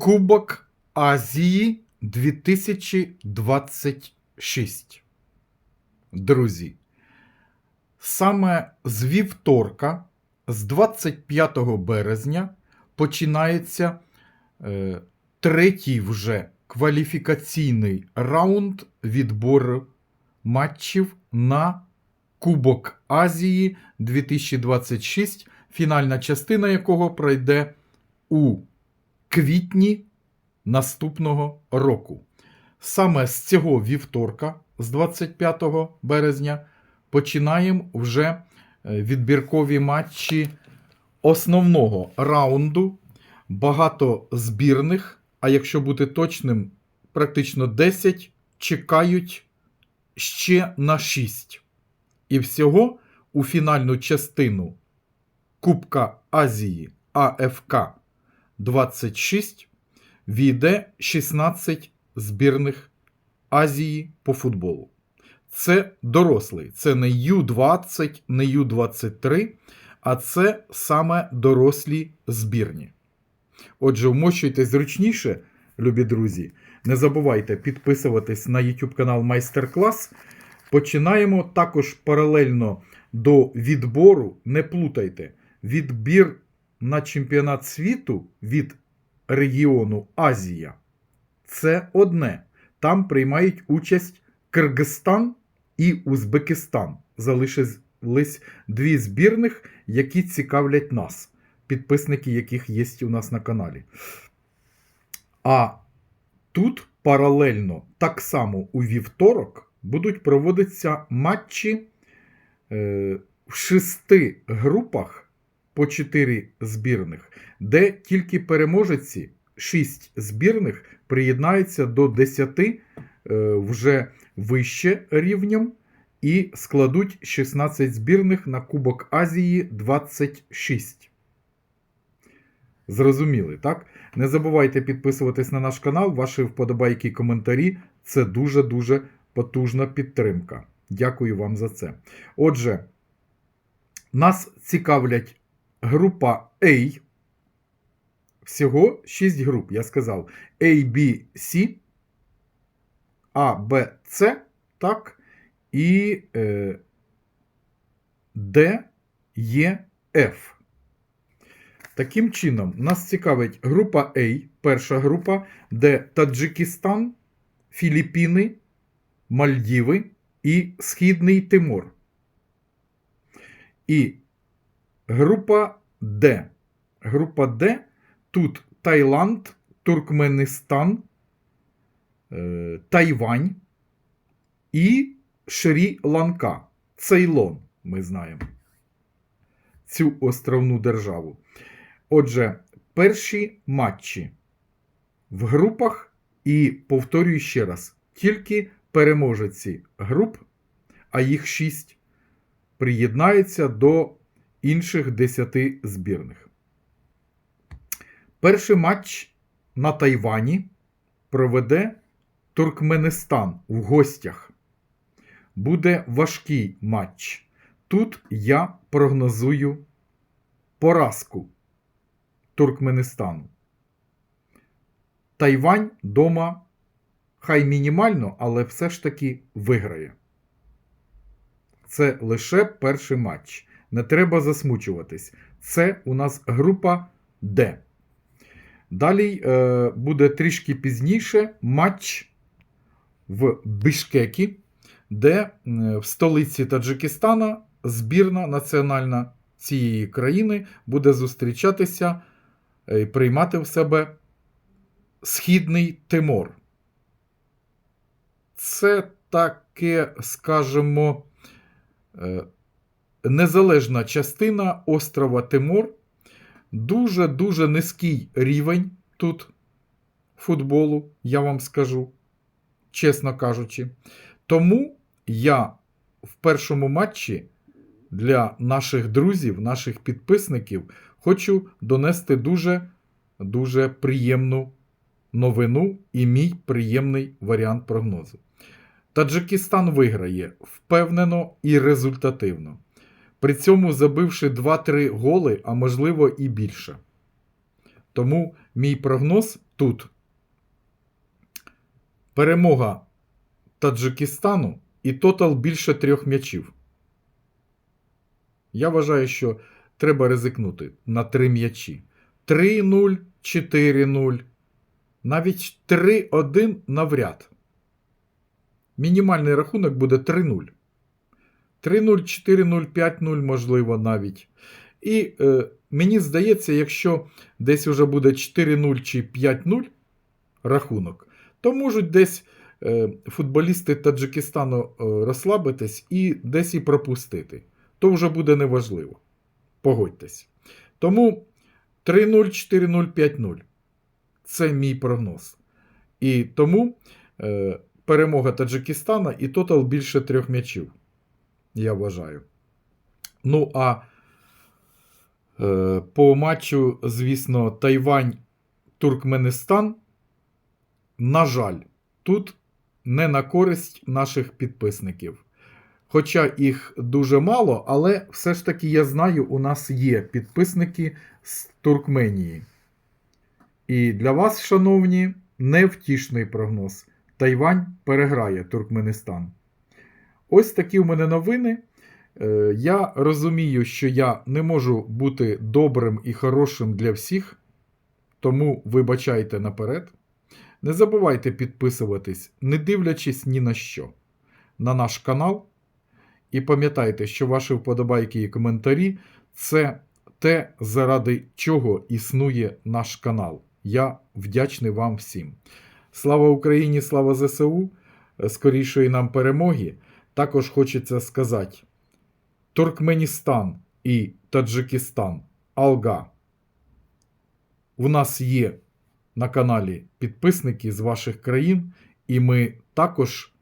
Кубок Азії 2026. Друзі, саме з вівторка, з 25 березня, починається е, третій вже кваліфікаційний раунд відбору матчів на Кубок Азії 2026, фінальна частина якого пройде у квітні наступного року. Саме з цього вівторка, з 25 березня, починаємо вже е, відбіркові матчі основного раунду. Багато збірних, а якщо бути точним, практично 10 чекають ще на 6. І всього у фінальну частину Кубка Азії АФК 26 війде 16 збірних Азії по футболу. Це дорослий, це не Ю-20, не Ю-23, а це саме дорослі збірні. Отже, вмощуйте зручніше, любі друзі. Не забувайте підписуватись на YouTube канал Майстер-клас. Починаємо також паралельно до відбору. Не плутайте, відбір на чемпіонат світу від регіону Азія. Це одне. Там приймають участь Киргизстан і Узбекистан. Залишились дві збірних, які цікавлять нас, підписники яких є у нас на каналі. А тут паралельно, так само у вівторок, будуть проводитися матчі е, в шести групах по 4 збірних, де тільки переможеці 6 збірних приєднаються до 10 е, вже вище рівнем і складуть 16 збірних на Кубок Азії 26. Зрозуміли, так? Не забувайте підписуватись на наш канал, ваші вподобайки і коментарі. Це дуже-дуже потужна підтримка. Дякую вам за це. Отже, нас цікавлять група A. Всього 6 груп, я сказав. A, B, C, A, B, C, так, і е, D, E, F. Таким чином, нас цікавить група A, перша група, де Таджикистан, Філіппіни, Мальдіви і Східний Тимор. І група Д. Група Д тут Таїланд, Туркменистан, е, Тайвань і Шрі-Ланка. Цейлон, ми знаємо. Цю островну державу. Отже, перші матчі в групах, і повторюю ще раз, тільки переможеці груп, а їх 6, приєднаються до інших 10 збірних. Перший матч на Тайвані проведе Туркменистан в гостях. Буде важкий матч. Тут я прогнозую поразку Туркменистану. Тайвань дома хай мінімально, але все ж таки виграє. Це лише перший матч. Не треба засмучуватись. Це у нас група Д. Далі е, буде трішки пізніше матч в Бішкекі, де е, в столиці Таджикистана збірна національна цієї країни буде зустрічатися і приймати в себе Східний Тимор. Це таке, скажімо, е, незалежна частина острова Тимор. Дуже-дуже низький рівень тут футболу, я вам скажу, чесно кажучи. Тому я в першому матчі для наших друзів, наших підписників хочу донести дуже дуже приємну новину і мій приємний варіант прогнозу. Таджикистан виграє впевнено і результативно. При цьому забивши 2-3 голи, а можливо і більше. Тому мій прогноз тут перемога Таджикистану і тотал більше трьох м'ячів. Я вважаю, що треба ризикнути на три м'ячі. 3-0, 4-0, навіть 3-1 навряд. Мінімальний рахунок буде 3-0. 3-0, 4-0, 5-0, можливо, навіть. І е, мені здається, якщо десь вже буде 4-0 чи 5-0 рахунок, то можуть десь е, футболісти Таджикистану е, розслабитись і десь і пропустити. То вже буде неважливо. Погодьтесь. Тому 3-0, 4-0, 5-0. Це мій прогноз. І тому е, перемога Таджикистана і тотал більше трьох м'ячів. Я вважаю. Ну, а е, по матчу, звісно, Тайвань-Туркменистан. На жаль, тут не на користь наших підписників. Хоча їх дуже мало, але все ж таки я знаю, у нас є підписники з Туркменії. І для вас, шановні, невтішний прогноз. Тайвань переграє Туркменистан. Ось такі в мене новини. Е, Я розумію, що я не можу бути добрим і хорошим для всіх, тому вибачайте наперед. Не забувайте підписуватись, не дивлячись ні на що, на наш канал. І пам'ятайте, що ваші вподобайки і коментарі це те, заради чого існує наш канал. Я вдячний вам всім. Слава Україні, слава ЗСУ, скорішої нам перемоги. Також хочеться сказати: Туркменістан і Таджикистан, Алга. У нас є на каналі підписники з ваших країн, і ми також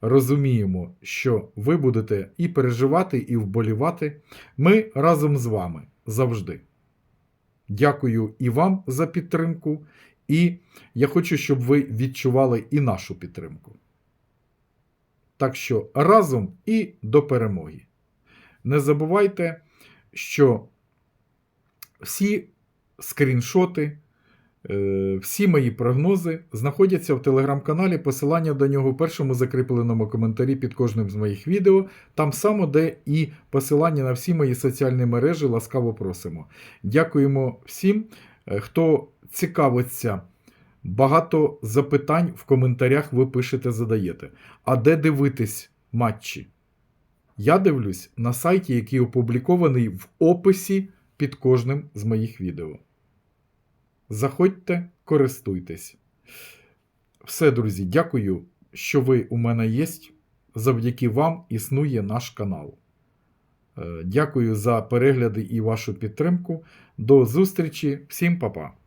розуміємо, що ви будете і переживати, і вболівати. Ми разом з вами завжди. Дякую і вам за підтримку, і я хочу, щоб ви відчували і нашу підтримку. Так що разом і до перемоги. Не забувайте, що всі скріншоти, е, всі мої прогнози знаходяться в телеграм-каналі. Посилання до нього в першому закріпленому коментарі під кожним з моїх відео. Там само, де і посилання на всі мої соціальні мережі. Ласкаво просимо. Дякуємо всім, е, хто цікавиться. Багато запитань в коментарях ви пишете, задаєте. А де дивитись матчі? Я дивлюсь на сайті, який опублікований в описі під кожним з моїх відео. Заходьте, користуйтесь. Все, друзі, дякую, що ви у мене є. Завдяки вам існує наш канал. Е, Дякую за перегляди і вашу підтримку. До зустрічі, всім па-па!